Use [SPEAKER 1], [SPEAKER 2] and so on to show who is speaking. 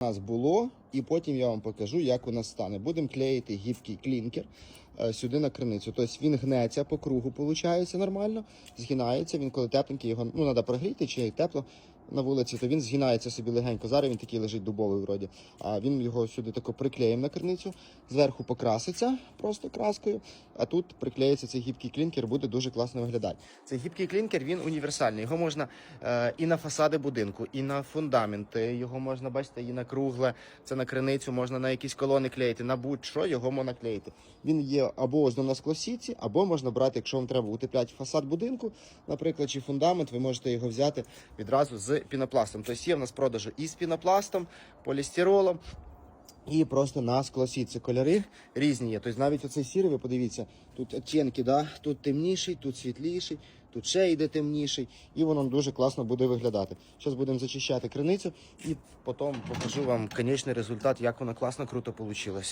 [SPEAKER 1] у нас було, і потім я вам покажу, як у нас стане. Будемо клеїти гібкий клінкер сюди на криницю. Тобто він гнеться по кругу, виходить нормально, згинається. Він коли тепленький, його ну треба прогріти чи тепло на вулиці, то він згинається собі легенько. Зараз він такий лежить дубовий вроді. А він його сюди тако приклеїмо на криницю, зверху покраситься просто краскою, а тут приклеїться цей гібкий клінкер, буде дуже класно виглядати. Цей гібкий клінкер він універсальний. Його можна е, і на фасади будинку, і на фундаменти. Його можна бачите, і на кругле, це на криницю, можна на якісь колони клеїти, на будь-що його можна клеїти. Він є або ось на склосіці, або можна брати, якщо вам треба утепляти фасад будинку, наприклад, чи фундамент, ви можете його взяти відразу з пінопластом. Тобто є в нас продажу і з пінопластом, полістиролом. І просто на склосіці кольори різні є. Тобто навіть оцей сірий, ви подивіться, тут оттінки, да? тут темніший, тут світліший, тут ще йде темніший, і воно дуже класно буде виглядати. Зараз будемо зачищати криницю і потім покажу вам кінечний результат, як воно класно, круто вийшло.